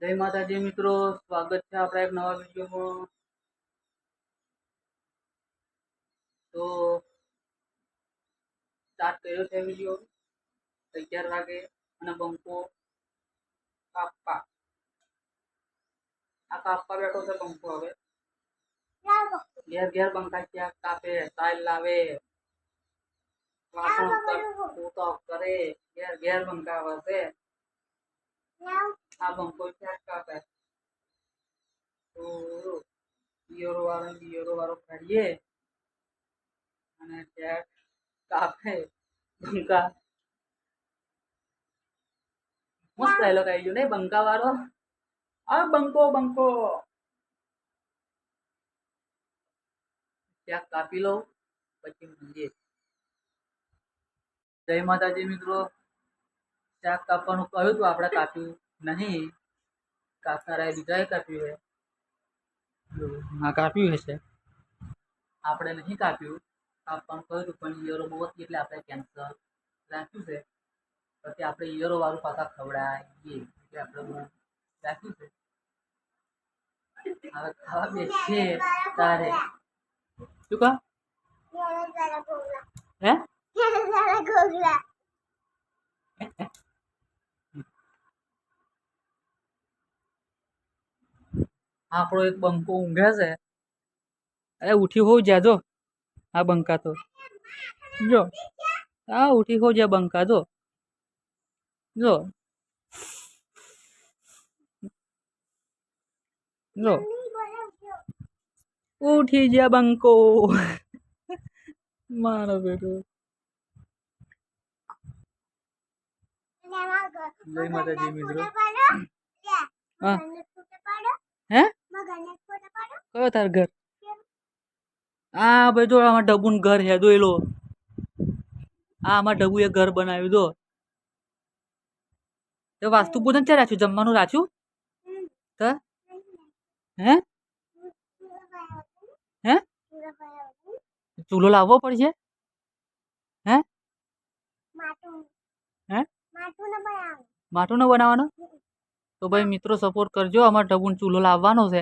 જય માતાજી મિત્રો સ્વાગત છે આપણા એક નવા વિડીયોમાં તો સ્ટાર્ટ કર્યો છે વિડીયો અગિયાર વાગે અને બંકો કાપવા આ કાપવા બેઠો છે બંકો હવે ઘેર ઘેર બંકા ક્યાંક કાપે સાઈલ લાવે વાસણ ઉપર પોતો કરે ઘેર ઘેર બંકા વસે આ બંકો ક્યાંક કાપે તો ઈયરો વાળો ઈયરો વાળો કાઢીએ અને ત્યાં કાપે બંકા મસ્ત ડાયલોગ આવી ગયો ને બંકા વાળો આ બંકો બંકો ત્યાં કાપી લઉં પછી મળીએ જય માતાજી મિત્રો ચાક કાપવાનું કહ્યું હતું આપણે કાપ્યું નહીં કાપનારાએ બીજાએ કાપ્યું છે જો, હા કાપ્યું હશે આપણે નહીં કાપ્યું કાપવાનું કહ્યું હતું પણ ઈયરો બહુ હતી એટલે આપણે કેન્સલ રાખ્યું છે પછી આપણે ઈયરો વાળું પાછા ખવડાવીએ એટલે આપણે બહુ રાખ્યું છે હવે ખાવા બેસીએ તારે શું કહો હે આપણો એક બંકો ઊંઘે છે. અરે ઉઠી હોવ જા જો આ બંકા તો. જો આ ઉઠી હોવ જા બંકા જો. જો. જો. ઉઠી જા બંકો. મારો બેટો. જય માતાજી મિત્રો. હા. હે? કયો તાર ઘર? આ ભાઈ જો આમાં ડબુન ઘર હે જો એલો આ આમાં એ ઘર બનાવ્યું જો. તો વાસ્તુ પૂજન ક્યાં રાખ્યું? જમવાનું રાખ્યું? તો? હે? હે? ચૂલો લાવવો પડશે? હે? હે? માટું ન બનાવવાનો. તો ભાઈ મિત્રો સપોર્ટ કરજો અમારે ડબુન ચૂલો લાવવાનો છે.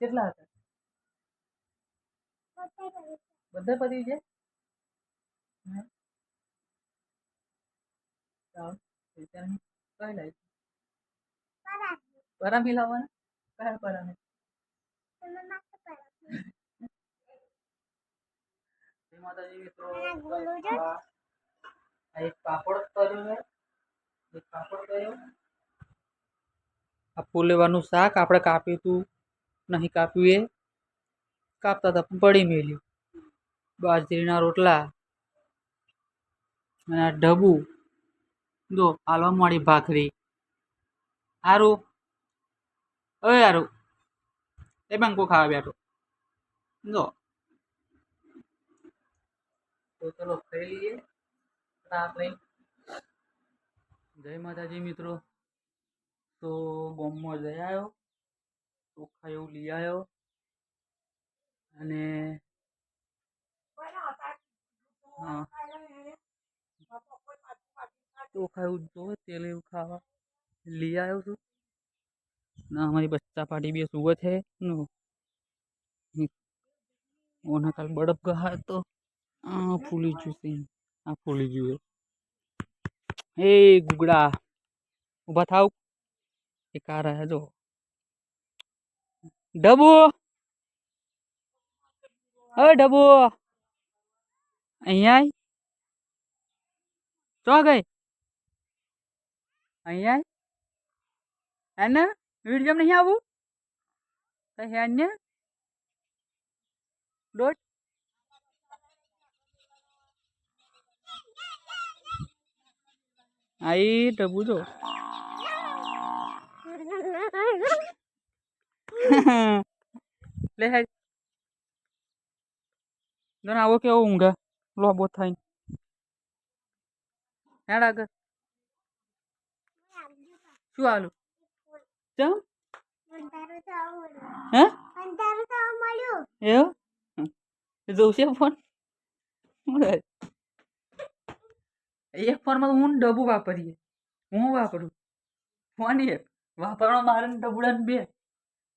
કેટલા હતા? બધા પતી છે કઈ લાવી પરામી લાવવાના કયા પરામી માતાજી મિત્રો એક પાપડ કર્યો છે. એક પાપડ કર્યો. આ ફૂલેવાનું શાક આપણે કાપ્યું હતું. નહીં કાપ્યું એ કાપતા હતા પણ પડી મેલ્યું. બાજરીના રોટલા અને આ ઢબુ. દો હાલવા મળી ભાખરી. હારું. હવે હારું. એ બંકો ખાવા બેઠો. જો. તો ચલો ખાઈ લઈએ. આપણે જય માતાજી મિત્રો. તો બોમ્બમાં જઈ આવ્યો. ચોખ્ખા એવું લઈ આવ્યો. અને હા. ચોખ્ખા એવું જોવે, તેલ એવું ખાવા. લઈ આવ્યો છું. ના અમારી બચ્ચા પાર્ટી બી સુવે છે. ઓના કાલ બડપ ગહા તો આ ફૂલી ગયું છે આ ફૂલી ગયું એ ગુગડા, ઊભા થાવ. એ કાર જો. ડબુ હવે ડબુ અહીંયા આય ચો ગઈ અહીંયા આય હે ને વિડીયો નહીં આવું તો હે ને દોઢ આઈ ડબુ જો લે હેડ દન આવો કેવો ઊંઘે? લોબો થાય હેડ આગળ. શું હાલું ચમ? હે? એવું? જોશે ફોન. એક ફોનમાં હું ને ડબ્બુ વાપરીએ. હું વાપરું? ફોન એક વાપરવાનો મારે ડબુડા બે.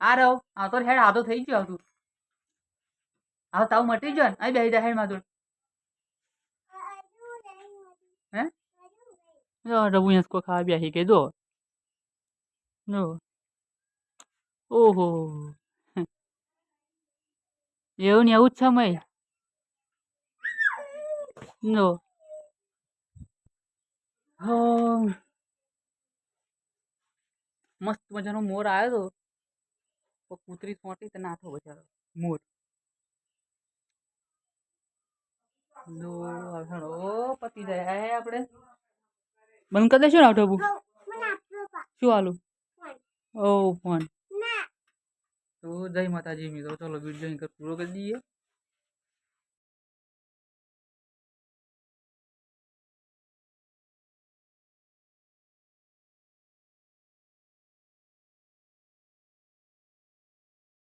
આ રહો. આ તો હેડ આ થઈ ગયો તું આ તાવ મટી ગયો ને. અહીં બેસી જા હેડમાં તો હે રઘુ યસકો ખાવા બેસી કે જો જો. ઓહો. એવું ને એવું જ છે મય. જો. હા મસ્ત મજાનો મોર આવ્યો તો તો કૂતરી સોંટી તો નાથો બચારો મોર જો હવે ઓ પતી જાય હે આપણે બંધ કરી દેશું ને આટો શું હાલું ઓ ફોન તો જય માતાજી મિત્રો ચલો વિડીયો અહીં પૂરો કરી દઈએ